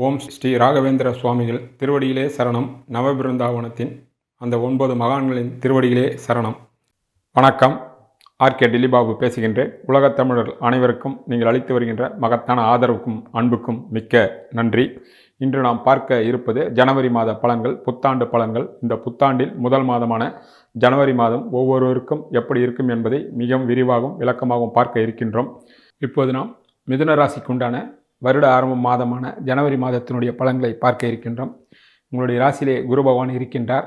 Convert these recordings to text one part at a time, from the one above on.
ஓம் ஸ்ரீ ராகவேந்திர சுவாமிகள் திருவடியிலே சரணம். நவபிருந்தாவனத்தின் அந்த ஒன்பது மகான்களின் திருவடியிலே சரணம். வணக்கம். ஆர்கே டில்லிபாபு பேசுகின்றேன். உலகத் தமிழர் அனைவருக்கும் நீங்கள் அளித்து வருகின்ற மகத்தான ஆதரவுக்கும் அன்புக்கும் மிக்க நன்றி. இன்று நாம் பார்க்க இருப்பது ஜனவரி மாத பலன்கள் புத்தாண்டு பலன்கள். இந்த புத்தாண்டில் முதல் மாதமான ஜனவரி மாதம் ஒவ்வொருவருக்கும் எப்படி இருக்கும் என்பதை மிகவும் விரிவாகவும் விளக்கமாகவும் பார்க்க இருக்கின்றோம். இப்போது நாம் மிதுன ராசிக்குண்டான வருட ஆரம்ப மாதமான ஜனவரி மாதத்தினுடைய பலன்களை பார்க்க இருக்கின்றோம். உங்களுடைய ராசியிலே குரு பகவான் இருக்கின்றார்.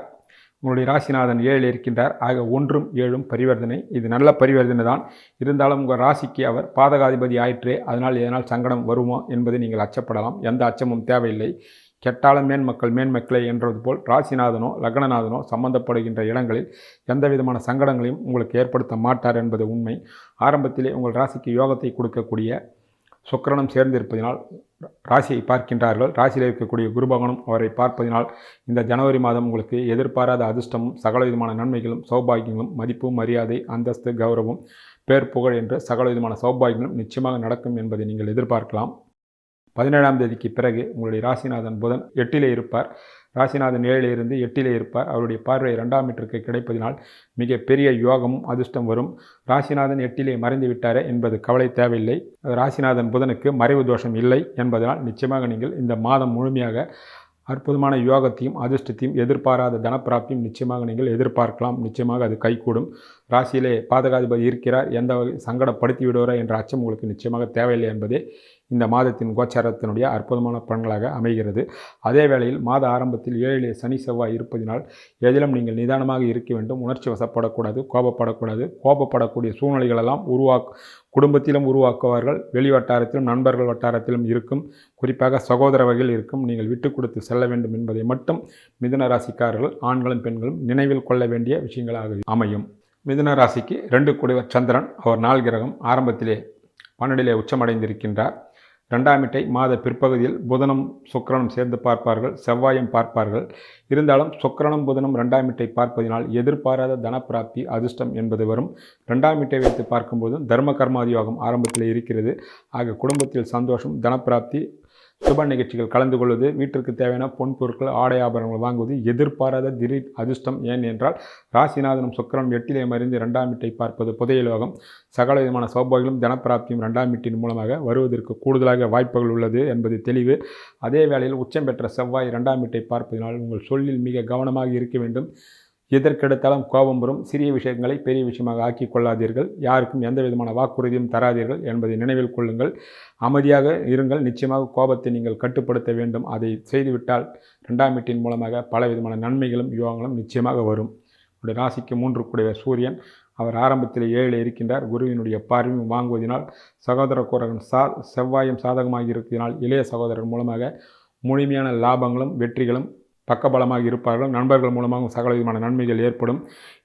உங்களுடைய ராசிநாதன் ஏழில் இருக்கின்றார். ஆக ஒன்றும் ஏழும் பரிவர்த்தனை. இது நல்ல பரிவர்த்தனை தான். இருந்தாலும் உங்கள் ராசிக்கு அவர் பாதகாதிபதி ஆயிற்றே அதனால் எதனால் சங்கடம் வருமோ என்பதை நீங்கள் அச்சப்படலாம். எந்த அச்சமும் தேவையில்லை. கெட்டாலும் மேன்மக்கள் மேன்மக்களே என்றது போல் ராசிநாதனோ லக்னநாதனோ சம்பந்தப்படுகின்ற இடங்களில் எந்த விதமான சங்கடங்களையும் உங்களுக்கு ஏற்படுத்த மாட்டார் என்பது உண்மை. ஆரம்பத்திலே உங்கள் ராசிக்கு யோகத்தை கொடுக்கக்கூடிய சுக்கிரனும் சேர்ந்திருப்பதினால் ராசியை பார்க்கின்றார்கள். ராசியில் இருக்கக்கூடிய குருபகனும் அவரை பார்ப்பதினால் இந்த ஜனவரி மாதம் உங்களுக்கு எதிர்பாராத அதிர்ஷ்டமும் சகல விதமான நன்மைகளும் சௌபாகியங்களும் மதிப்பு மரியாதை அந்தஸ்து கௌரவம் பேர் புகழ் என்று சகல விதமான சௌபாகியங்களும் நிச்சயமாக நடக்கும் என்பதை நீங்கள் எதிர்பார்க்கலாம். பதினேழாம் தேதிக்கு பிறகு உங்களுடைய ராசிநாதன் புதன் எட்டிலே இருப்பார். ராசிநாதன் ஏழிலே இருந்து எட்டிலே இருப்பார். அவருடைய பார்வை இரண்டாம் மீட்டருக்கு கிடைப்பதினால் மிக பெரிய யோகமும் அதிர்ஷ்டம் வரும். ராசிநாதன் எட்டிலே மறைந்து விட்டாரே என்பது கவலை தேவையில்லை. ராசிநாதன் புதனுக்கு மறைவு தோஷம் இல்லை என்பதனால் நிச்சயமாக நீங்கள் இந்த மாதம் முழுமையாக அற்புதமான யோகத்தையும் அதிர்ஷ்டத்தையும் எதிர்பாராத தனப்பிராப்தியும் நிச்சயமாக நீங்கள் எதிர்பார்க்கலாம். நிச்சயமாக அது கைகூடும். ராசியிலே பாதகாதிபதி இருக்கிறார். எந்த வகை சங்கடப்படுத்தி விடுவாரா என்ற அச்சம் உங்களுக்கு நிச்சயமாக தேவையில்லை என்பதே இந்த மாதத்தின் கோச்சாரத்தினுடைய அற்புதமான பலன்களாக அமைகிறது. அதே வேளையில் மாத ஆரம்பத்தில் ஏழிலே சனி செவ்வாய் இருப்பதினால் எதிலும் நீங்கள் நிதானமாக இருக்க வேண்டும். உணர்ச்சி வசப்படக்கூடாது கோபப்படக்கூடாது. கோபப்படக்கூடிய சூழ்நிலைகளெல்லாம் உருவாக் குடும்பத்திலும் உருவாக்குவார்கள். வெளி வட்டாரத்திலும் நண்பர்கள் வட்டாரத்திலும் இருக்கும். குறிப்பாக சகோதர வகையில் இருக்கும். நீங்கள் விட்டு கொடுத்து செல்ல வேண்டும் என்பதை மட்டும் மிதுன ராசிக்காரர்கள் ஆண்களும் பெண்களும் நினைவில் கொள்ள வேண்டிய விஷயங்களாக அமையும். மிதுன ராசிக்கு ரெண்டு குடிவர் சந்திரன் அவர் நாள் கிரகம் ஆரம்பத்திலே பன்னெண்டிலே உச்சமடைந்திருக்கின்றார். ரெண்டாம் இட்டை மாத பிற்பகுதியில் புதனம் சுக்கரனும் சேர்ந்து பார்ப்பார்கள் செவ்வாயும் பார்ப்பார்கள். இருந்தாலும் சுக்கரனும் புதனும் ரெண்டாம் இட்டை பார்ப்பதினால் எதிர்பாராத தனப்பிராப்தி அதிர்ஷ்டம் என்பது வரும். ரெண்டாம் இட்டை வைத்து பார்க்கும்போதும் தர்ம கர்மாதியோகம் ஆரம்பத்தில் இருக்கிறது. ஆக குடும்பத்தில் சந்தோஷம் தனப்பிராப்தி சுப நிகழ்ச்சிகள் கலந்து கொள்வது வீட்டிற்கு தேவையான பொன் பொருட்கள் ஆடை ஆபரணங்கள் வாங்குவது எதிர்பாராத திடீர் அதிர்ஷ்டம் ஏன் என்றால் ராசிநாதனும் சுக்கரனும் எட்டிலே மறிந்து இரண்டாம் வீட்டை பார்ப்பது புதையலோகம் சகல விதமான சௌபாகிகளும் தனப்பிராப்தியும் இரண்டாம் வீட்டின் மூலமாக வருவதற்கு கூடுதலாக வாய்ப்புகள் உள்ளது என்பது தெளிவு. அதே வேளையில் உச்சம் பெற்ற செவ்வாய் இரண்டாம் வீட்டை பார்ப்பதனால் உங்கள் சொல்லில் மிக கவனமாக இருக்க வேண்டும். எதற்கெடுத்தாலும் கோபம் வரும். சிறிய விஷயங்களை பெரிய விஷயமாக ஆக்கி கொள்ளாதீர்கள். யாருக்கும் எந்த விதமான வாக்குறுதியும் தராதீர்கள் என்பதை நினைவில் கொள்ளுங்கள். அமைதியாக இருங்கள். நிச்சயமாக கோபத்தை நீங்கள் கட்டுப்படுத்த வேண்டும். அதை செய்துவிட்டால் ரெண்டாம் வீட்டின் மூலமாக பல விதமான நன்மைகளும் யோகங்களும் நிச்சயமாக வரும். உடைய ராசிக்கு மூன்று கூடிய சூரியன். அவர் ஆரம்பத்தில் ஏழில் இருக்கின்றார். குருவினுடைய பார்வையும் வாங்குவதனால் சகோதர குரகன் சா செவ்வாயும் சாதகமாக இருக்கிறதனால் இளைய சகோதரர் மூலமாக முழுமையான லாபங்களும் வெற்றிகளும் பக்கபலமாக இருப்பார்கள். நண்பர்கள் மூலமாக சகல விதமான நன்மைகள் ஏற்படும்.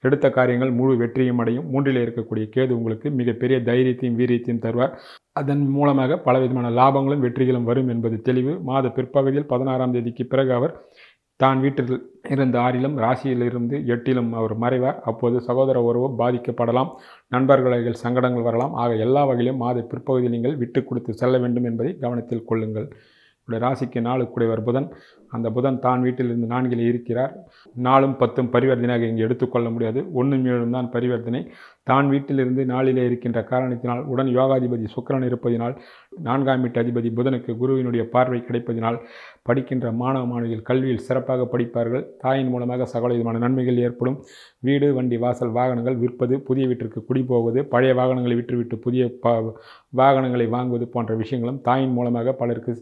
எடுத்த காரியங்கள் முழு வெற்றியும் அடையும். மூன்றில் இருக்கக்கூடிய கேது உங்களுக்கு மிகப்பெரிய தைரியத்தையும் வீரியத்தையும் தருவார். அதன் மூலமாக பல விதமான லாபங்களும் வெற்றிகளும் வரும் என்பது தெளிவு. மாத பிற்பகுதியில் பதினாறாம் தேதிக்கு பிறகு அவர் தான் வீட்டில் இருந்த ஆறிலும் ராசியிலிருந்து எட்டிலும் அவர் மறைவார். அப்போது சகோதர உறவு பாதிக்கப்படலாம். நண்பர்கள் சங்கடங்கள் வரலாம். ஆக எல்லா வகையிலும் மாத பிற்பகுதியில் நீங்கள் விட்டு கொடுத்து செல்ல வேண்டும் என்பதை கவனத்தில் கொள்ளுங்கள். உடைய ராசிக்கு நாளுக்குடையவர் புதன். அந்த புதன் தான் வீட்டிலிருந்து நான்கில் இருக்கிறார். நாலும் பத்தும் பரிவர்த்தனையாக இங்கே எடுத்துக்கொள்ள முடியாது. ஒன்றும் ஏழும் தான் பரிவர்த்தனை. தான் வீட்டிலிருந்து நாளிலே இருக்கின்ற காரணத்தினால் உடன் யோகாதிபதி சுக்கரன் இருப்பதினால் நான்காம் வீட்டு அதிபதி புதனுக்கு குருவினுடைய பார்வை கிடைப்பதினால் படிக்கின்ற மாணவ மாணவிகள் கல்வியில் சிறப்பாக படிப்பார்கள். தாயின் மூலமாக சகல விதமான நன்மைகள் ஏற்படும். வீடு வண்டி வாசல் வாகனங்கள் விற்பது புதிய வீட்டிற்கு குடிபோவது பழைய வாகனங்களை விற்றுவிட்டு புதிய ப வாகனங்களை வாங்குவது போன்ற விஷயங்களும் தாயின் மூலமாக பலருக்கு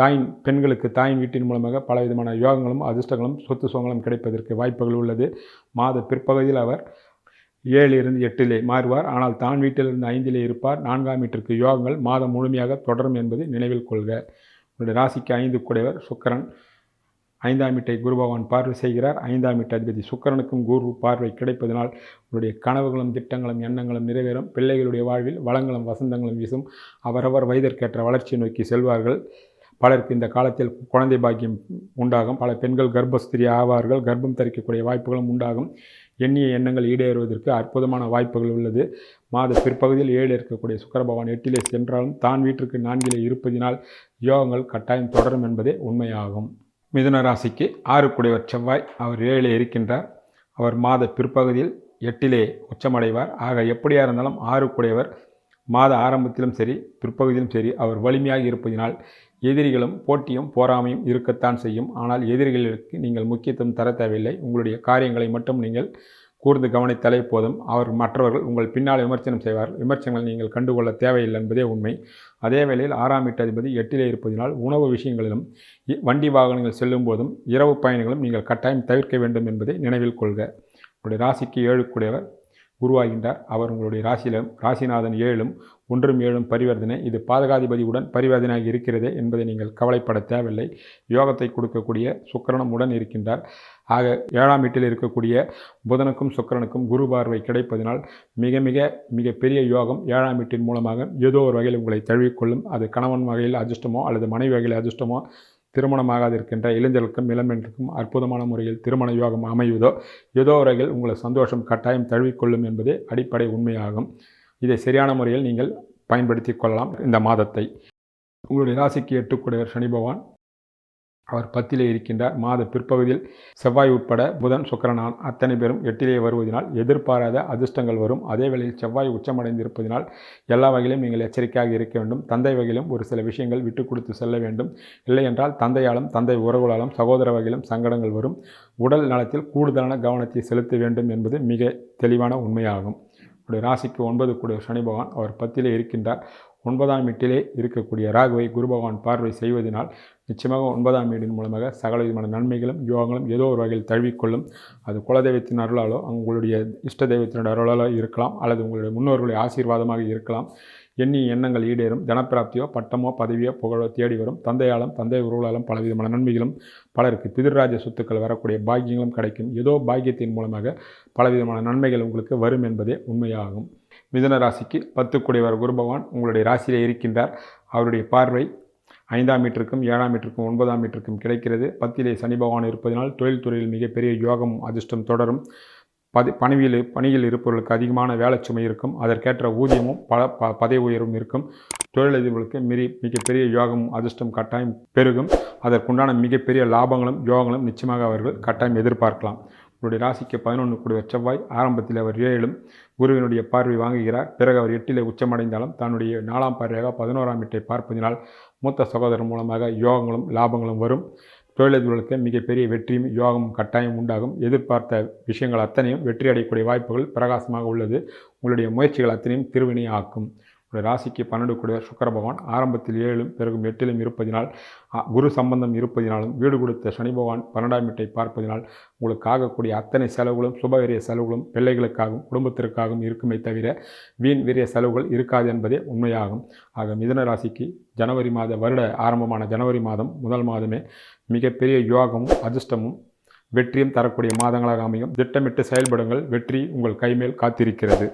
தாயின் பெண்களுக்கு தாயின் வீட்டின் மூலமாக பல விதமான யோகங்களும் அதிர்ஷ்டங்களும் சொத்து சுகங்களும் கிடைப்பதற்கு வாய்ப்புகள் உள்ளது. மாத பிற்பகுதியில் அவர் ஏழிலிருந்து இருந்து எட்டிலே மாறுவார். ஆனால் தான் வீட்டிலிருந்து ஐந்திலே இருப்பார். நான்காம் வீட்டிற்கு யோகங்கள் மாதம் முழுமையாக தொடரும் என்பதை நினைவில் கொள்க. உங்களுடைய ராசிக்கு ஐந்து குடைவர் சுக்கரன். ஐந்தாம் வீட்டை குரு பகவான் பார்வை செய்கிறார். ஐந்தாம் வீட்டு அதிபதி சுக்கரனுக்கும் குரு பார்வை கிடைப்பதனால் உங்களுடைய கனவுகளும் திட்டங்களும் எண்ணங்களும் நிறைவேறும். பிள்ளைகளுடைய வாழ்வில் வளங்களும் வசந்தங்களும் வீசும். அவரவர் வயதிற்கேற்ற வளர்ச்சியை நோக்கி செல்வார்கள். பலருக்கு இந்த காலத்தில் குழந்தை பாக்கியம் உண்டாகும். பல பெண்கள் கர்ப்பஸ்திரி ஆவார்கள். கர்ப்பம் தரிக்கக்கூடிய வாய்ப்புகளும் உண்டாகும். எண்ணிய எண்ணங்கள் ஈடேறுவதற்கு அற்புதமான வாய்ப்புகள் உள்ளது. மாத பிற்பகுதியில் ஏழு இருக்கக்கூடிய சுக்கிர பகவான் எட்டிலே சென்றாலும் தான் வீட்டிற்கு நான்கிலே இருப்பதினால் யோகங்கள் கட்டாயம் தொடரும் என்பதே உண்மையாகும். மிதுன ராசிக்கு ஆறுக்குடையவர் செவ்வாய். அவர் ஏழிலே இருக்கின்றார். அவர் மாத பிற்பகுதியில் எட்டிலே உச்சமடைவார். ஆக எப்படியாக இருந்தாலும் ஆறுக்குடையவர் மாத ஆரம்பத்திலும் சரி பிற்பகுதியிலும் சரி அவர் வலிமையாக இருப்பதினால் எதிரிகளும் போட்டியும் போராமையும் இருக்கத்தான் செய்யும். ஆனால் எதிரிகளுக்கு நீங்கள் முக்கியத்துவம் தர தேவையில்லை. உங்களுடைய காரியங்களை மட்டும் நீங்கள் கூர்ந்து கவனித்தாலே போதும். அவர் மற்றவர்கள் உங்கள் பின்னால் விமர்சனம் செய்வார். விமர்சனங்களை நீங்கள் கண்டுகொள்ள தேவையில்லை என்பதே உண்மை. அதே வேளையில் ஆறாம் வீட்டு அதிபதி எட்டிலே இருப்பதினால் உணவு விஷயங்களிலும் இ- வண்டி வாகனங்கள் செல்லும் போதும் இரவு பயணங்களும் நீங்கள் கட்டாயம் தவிர்க்க வேண்டும் என்பதை நினைவில் கொள்க. உங்களுடைய ராசிக்கு ஏழுக்குடையவர். உருவாகின்றார். அவர் உங்களுடைய ராசியிலும் ராசிநாதன் ஏழும் ஒன்றும் ஏழும் பரிவர்த்தனை. இது பாதகாதிபதியுடன் பரிவர்த்தனையாக இருக்கிறது என்பதை நீங்கள் கவலைப்பட தேவையில்லை. யோகத்தை கொடுக்கக்கூடிய சுக்கிரனும் உடன் இருக்கின்றார். ஆக ஏழாம் வீட்டில் இருக்கக்கூடிய புதனுக்கும் சுக்கிரனுக்கும் குரு பார்வை கிடைப்பதனால் மிக மிக மிக பெரிய யோகம் ஏழாம் வீட்டின் மூலமாக ஏதோ ஒரு வகையில் உங்களை தழுவிக்கொள்ளும். அது கணவன் வகையில் அதிர்ஷ்டமோ அல்லது மனைவி வகையில் அதிர்ஷ்டமோ திருமணமாகாதிருக்கின்ற இளைஞர்களுக்கும் இளம்பெண்களுக்கும் அற்புதமான முறையில் திருமண யோகம் அமைவதோ ஏதோ வரையில் உங்களை சந்தோஷம் கட்டாயம் தழுவிக்கொள்ளும் என்பதே அடிப்படை உண்மையாகும். இதை சரியான முறையில் நீங்கள் பயன்படுத்தி கொள்ளலாம் இந்த மாதத்தை. உங்களுடைய ராசிக்கு எட்டுக்குடையவர் சனி பகவான். அவர் பத்திலே இருக்கின்றார். மாத பிற்பகுதியில் செவ்வாய் உட்பட புதன் சுக்கரனான் அத்தனை பேரும் எட்டிலே வருவதனால் எதிர்பாராத அதிர்ஷ்டங்கள் வரும். அதே வேளையில் செவ்வாய் உச்சமடைந்திருப்பதினால் எல்லா வகையிலும் நீங்கள் எச்சரிக்கையாக இருக்க வேண்டும். தந்தை வகையிலும் ஒரு சில விஷயங்கள் விட்டு கொடுத்து செல்ல வேண்டும். இல்லை என்றால் தந்தையாலும் தந்தை உறவுகளாலும் சகோதர வகையிலும் சங்கடங்கள் வரும். உடல் நலத்தில் கூடுதலான கவனத்தை செலுத்த வேண்டும் என்பது மிக தெளிவான உண்மையாகும். உடைய ராசிக்கு ஒன்பது கூடிய சனி பகவான் அவர் பத்திலே இருக்கின்றார். ஒன்பதாம் வீட்டிலே இருக்கக்கூடிய ராகுவை குரு பகவான் பார்வை செய்வதனால் நிச்சயமாக ஒன்பதாம் வீடின் மூலமாக சகல விதமான நன்மைகளும் யோகங்களும் ஏதோ ஒரு வகையில் தழுவிக்கொள்ளும். அது குலதெய்வத்தின் அருளாலோ உங்களுடைய இஷ்ட தெய்வத்தினுடைய அருளாலோ இருக்கலாம் அல்லது உங்களுடைய முன்னோர்களுடைய ஆசீர்வாதமாக இருக்கலாம். எண்ணி எண்ணங்கள் ஈடேறும். தனப்பிராப்தியோ பட்டமோ பதவியோ புகழோ தேடி வரும். தந்தையாலும் தந்தை உருவலாலும் பலவிதமான நன்மைகளும் பலருக்கு. பிதிர்ராஜ சொத்துக்கள் வரக்கூடிய பாக்கியங்களும் கிடைக்கும். ஏதோ பாக்கியத்தின் மூலமாக பலவிதமான நன்மைகள் உங்களுக்கு வரும் என்பதே உண்மையாகும். மிதன ராசிக்கு பத்துக்குடையவர் குரு பகவான் உங்களுடைய ராசியிலே இருக்கின்றார். அவருடைய பார்வை ஐந்தாம் மீட்டருக்கும் ஏழாம் மீட்டருக்கும் ஒன்பதாம் மீட்டருக்கும் கிடைக்கிறது. பத்திலே சனி பகவான் இருப்பதனால் தொழில்துறையில் மிகப்பெரிய யோகம் அதிர்ஷ்டம் தொடரும். பதி பணியில் பணியில் இருப்பவர்களுக்கு அதிகமான வேலை சுமை இருக்கும். அதற்கேற்ற ஊதியமும் பல ப பதவி உயர்வும் இருக்கும். தொழிலதிபர்களுக்கு மிரி மிகப்பெரிய யோகம் அதிர்ஷ்டம் கட்டாயம் பெருகும். அதற்குண்டான மிகப்பெரிய லாபங்களும் யோகங்களும் நிச்சயமாக அவர்கள் கட்டாயம் எதிர்பார்க்கலாம். உங்களுடைய ராசிக்கு பதினொன்று கூடிய செவ்வாய் ஆரம்பத்தில் அவர் ஏழும் குருவினுடைய பார்வை வாங்குகிறார். பிறகு அவர் எட்டிலே உச்சமடைந்தாலும் தன்னுடைய நாலாம் பார்வையாக பதினோராம் வீட்டை பார்ப்பதினால் மூத்த சகோதரர் மூலமாக யோகங்களும் லாபங்களும் வரும். தொழிலதிபர்களுக்கு மிகப்பெரிய வெற்றியும் யோகமும் கட்டாயம் உண்டாகும். எதிர்பார்த்த விஷயங்கள் அத்தனையும் வெற்றி அடையக்கூடிய வாய்ப்புகள் பிரகாசமாக உள்ளது. உங்களுடைய முயற்சிகள் அத்தனையும் திருவினை ஆக்கும். உடைய ராசிக்கு பன்னெண்டு கூடிய சுக்கர பகவான். ஆரம்பத்தில் ஏழிலும் பிறகும் எட்டிலும் இருப்பதினால் குரு சம்பந்தம் இருப்பதினாலும் வீடு கொடுத்த சனி பகவான் பன்னெண்டாம் வீட்டை பார்ப்பதினால் உங்களுக்கு ஆகக்கூடிய அத்தனை செலவுகளும் சுபவிரிய செலவுகளும் பிள்ளைகளுக்காகவும் குடும்பத்திற்காகவும் இருக்குமே தவிர வீண் விரிய செலவுகள் இருக்காது என்பதே உண்மையாகும். ஆக மிதன ராசிக்கு ஜனவரி மாத வருட ஆரம்பமான ஜனவரி மாதம் முதல் மாதமே மிகப்பெரிய யோகமும் அதிர்ஷ்டமும் வெற்றியும் தரக்கூடிய மாதங்களாக அமையும். திட்டமிட்டு செயல்படுங்கள். வெற்றி உங்கள் கைமேல் காத்திருக்கிறது.